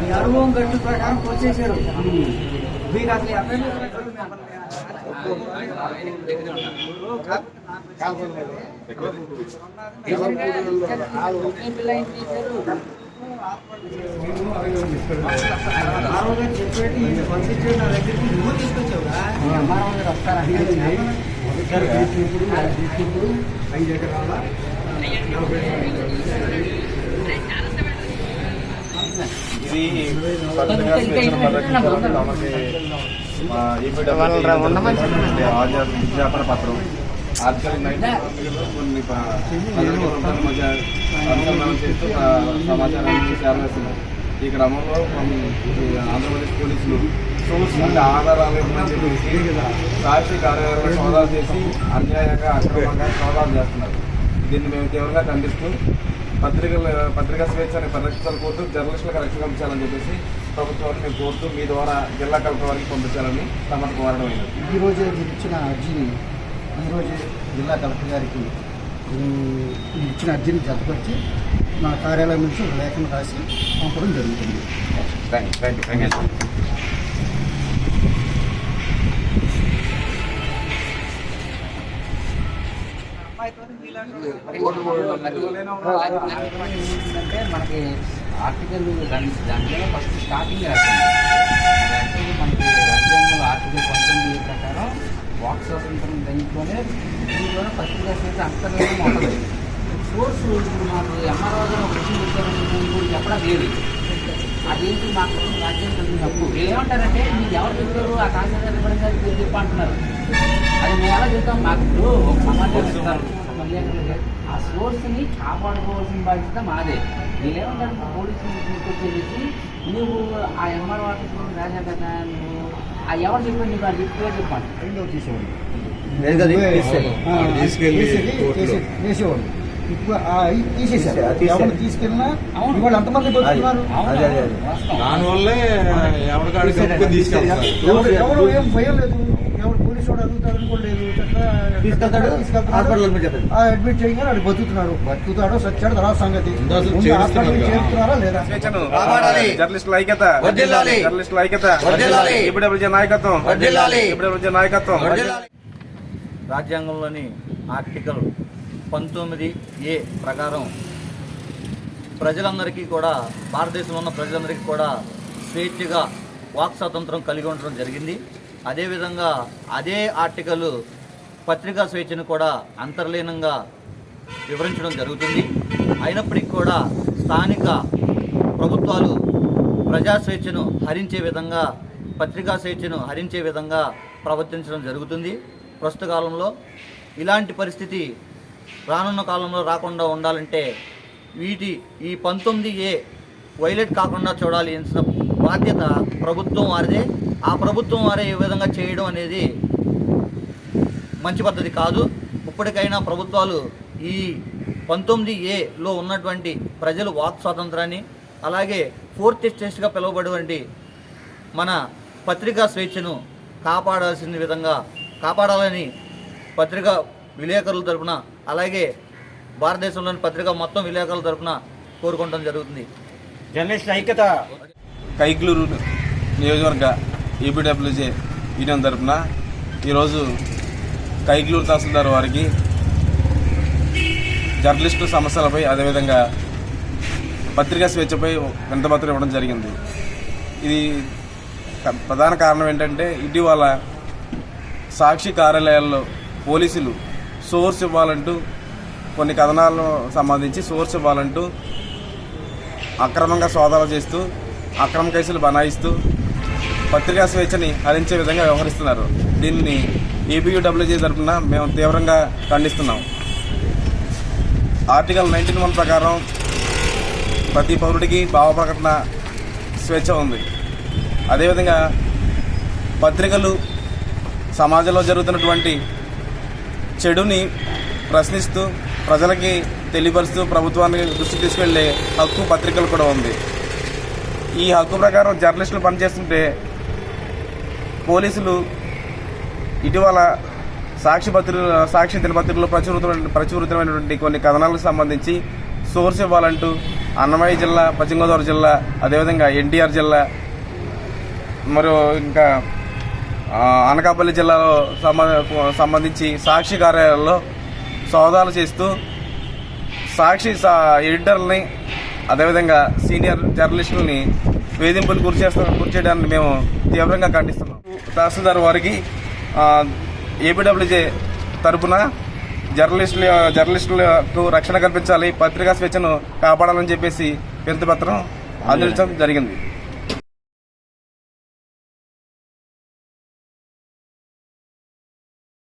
ఈ అనుభవం గట్టు ప్రకారం వచ్చేసారు మీకు అసలు చెప్పేటి పంపించేది నా దగ్గరికి నువ్వు తీసుకొచ్చావుగా ఎంఆర్ఓ గారు తీసినప్పుడు ఐదు ఎకరాల ఇది విజ్ఞాపన పత్రం ఆర్టికల్ కొన్ని అనుసంధానం చేస్తూ సమాచారాన్ని ఈ క్రమంలో కొన్ని ఆంధ్రప్రదేశ్ పోలీసులు సోర్స్ అంటే ఆధారాలు ఇవ్వమని చెప్పేసి సాక్షి కార్యాలయంలో సోదాలు చేసి అన్యాయంగా అక్రమంగా సోదాలు చేస్తున్నారు దీన్ని మేము తీవ్రంగా ఖండిస్తూ పత్రికల పత్రికా స్వేచ్ఛని పరిరక్షించాలని కోరుతూ జర్నలిస్టులకు రక్షణ కల్పించాలని చెప్పేసి ప్రభుత్వాన్ని మేము కోరుతూ మీ ద్వారా జిల్లా కలెక్టర్ వారికి పంపించాలని తమకు కోరడం అయినది ఈ రోజే మీరు ఇచ్చిన అర్జీని ఈరోజు జిల్లా కలెక్టర్ గారికి ఇచ్చిన అర్జీని జతపరిచి మా కార్యాలయం నుంచి లేఖను రాసి పంపడం జరుగుతుంది. Thank you thank you thank you అంటే మనకి ఆర్టికల్ దాని దాంట్లో ఫస్ట్ స్టార్టింగ్ రాసింది మనకి రాజ్యాంగంలో ఆర్టికల్ పంతొమ్మిది ప్రకారం వాక్ స్వాతంత్రం దాంట్లోనే దీంట్లోనే పత్రికా స్వేచ్ఛ అంతర్గతం ఉంటుంది కోర్స్ ఇప్పుడు మాకు ఎంఆర్ఓ గారు ఒక విషయం చెప్పారని కూడా చెప్పడం లేదు అదేంటి మాకు రాజ్యం తప్పు ఏమంటారంటే మీకు ఎవరు చెప్తారు ఆ కాంగ్రెస్ ఇవ్వడం గారు మీరు చెప్పు అంటున్నారు అది మేము ఎలా చెప్తాం మాకు ఒక సమాచారం ఇస్తారు. ఆ సోర్స్ని కాపాడుకోవాల్సిన బాధ్యత మాదే. మీరేమంటారు పోలీసులు తీసుకొచ్చేసి నువ్వు ఆ ఎంఆర్ ఆఫీస్ రాజా కదా నువ్వు? ఆ ఎవరు చెప్పారు నీకు? అది చెప్పే చెప్పండి రెండో తీసేవాడు ఇప్పుడు. ఎవరు తీసుకెళ్ళినా. ఇవాళ ఎంతమంది. దానివల్లే తీసుకెళ్తారు ఎవరు ఏం భయం లేదు. ఎవరు పోలీసు వాడు అడుగుతాడు కూడా లేదు. తీసుకెళ్తాడు, అడ్మిట్ చేయగానే వాడు బతుకుతున్నారు బతుకుతాడో సచ్చాడు తర్వాత సంగతి. చేరుతున్నారా లేదా. జర్నలిస్టుల ఐక్యత నాయకత్వం. నాయకత్వం. రాజ్యాంగంలోని ఆర్టికల్ పంతొమ్మిది ఏ ప్రకారం ప్రజలందరికీ కూడా భారతదేశంలో ఉన్న ప్రజలందరికీ కూడా స్వేచ్ఛగా వాక్ స్వాతంత్రం కలిగి ఉండడం జరిగింది. అదేవిధంగా అదే ఆర్టికల్ పత్రికా స్వేచ్ఛను కూడా అంతర్లీనంగా వివరించడం జరుగుతుంది. అయినప్పటికీ కూడా స్థానిక ప్రభుత్వాలు ప్రజా స్వేచ్ఛను హరించే విధంగా పత్రికా స్వేచ్ఛను హరించే విధంగా ప్రవర్తించడం జరుగుతుంది. ప్రస్తుత కాలంలో ఇలాంటి పరిస్థితి రానున్న కాలంలో రాకుండా ఉండాలంటే వీటి ఈ పంతొమ్మిది ఏ వైలెట్ కాకుండా చూడాలి అనిసిన బాధ్యత ప్రభుత్వం వారిదే. ఆ ప్రభుత్వం వారే ఏ విధంగా చేయడం అనేది మంచి పద్ధతి కాదు. ఇప్పటికైనా ప్రభుత్వాలు ఈ పంతొమ్మిది ఏలో ఉన్నటువంటి ప్రజలు వాక్ స్వాతంత్రాన్ని అలాగే ఫోర్త్ ఎస్టేట్గా పిలువబడినటువంటి మన పత్రికా స్వేచ్ఛను కాపాడాల్సిన విధంగా కాపాడాలని పత్రికా విలేకరుల తరపున అలాగే భారతదేశంలోని పత్రికా మొత్తం విలేకరుల తరపున కోరుకోవడం జరుగుతుంది. జర్నలిస్ట్ ఐక్యత. కైక్లూరు నియోజకవర్గ ఈపీడబ్ల్యూజే యూనియన్ తరఫున ఈరోజు కైగ్లూరు తహసీల్దార్ వారికి జర్నలిస్టు సమస్యలపై అదేవిధంగా పత్రికా స్వేచ్ఛపై వింతపత్రం ఇవ్వడం జరిగింది. ఇది ప్రధాన కారణం ఏంటంటే ఇటీవల సాక్షి కార్యాలయాల్లో పోలీసులు సోర్స్ ఇవ్వాలంటూ కొన్ని కథనాలను సంబంధించి సోర్స్ ఇవ్వాలంటూ అక్రమంగా సోదాలు చేస్తూ అక్రమ కేసులు బనాయిస్తూ పత్రికా స్వేచ్ఛని హరించే విధంగా వ్యవహరిస్తున్నారు. దీన్ని ఏపీయూడబ్ల్యూజీ తరఫున మేము తీవ్రంగా ఖండిస్తున్నాం. ఆర్టికల్ నైన్టీన్ వన్ ప్రకారం ప్రతి పౌరుడికి భావ ప్రకటన స్వేచ్ఛ ఉంది. అదేవిధంగా పత్రికలు సమాజంలో జరుగుతున్నటువంటి చెడుని ప్రశ్నిస్తూ ప్రజలకి తెలియపరుస్తూ ప్రభుత్వానికి దృష్టి తీసుకెళ్ళే హక్కు పత్రికలు కూడా ఉంది. ఈ హక్కు ప్రకారం జర్నలిస్టులు పనిచేస్తుంటే పోలీసులు ఇటీవల సాక్షి పత్రిక సాక్షి దినపత్రికలో ప్రచురితమైన ప్రచురితమైనటువంటి కొన్ని కథనాలకు సంబంధించి సోర్స్ ఇవ్వాలంటూ అన్నమయ్య జిల్లా పశ్చిమ గోదావరి జిల్లా అదేవిధంగా ఎన్టీఆర్ జిల్లా మరియు ఇంకా అనకాపల్లి జిల్లాలో సంబంధించి సాక్షి కార్యాలయాల్లో సోదాలు చేస్తూ సాక్షి సా- ఎడిటర్లని అదేవిధంగా సీనియర్ జర్నలిస్టులని వేధింపులు గురి చేస్తా గురి చేయడాన్ని మేము తీవ్రంగా ఖండిస్తున్నాం. తహసీల్దార్ వారికి ఏపీడబ్ల్యూజే తరపున జర్నలిస్టుల జర్నలిస్టులకు రక్షణ కల్పించాలి పత్రికా స్వేచ్ఛను కాపాడాలని చెప్పేసి వినతి పత్రం అందించడం జరిగింది.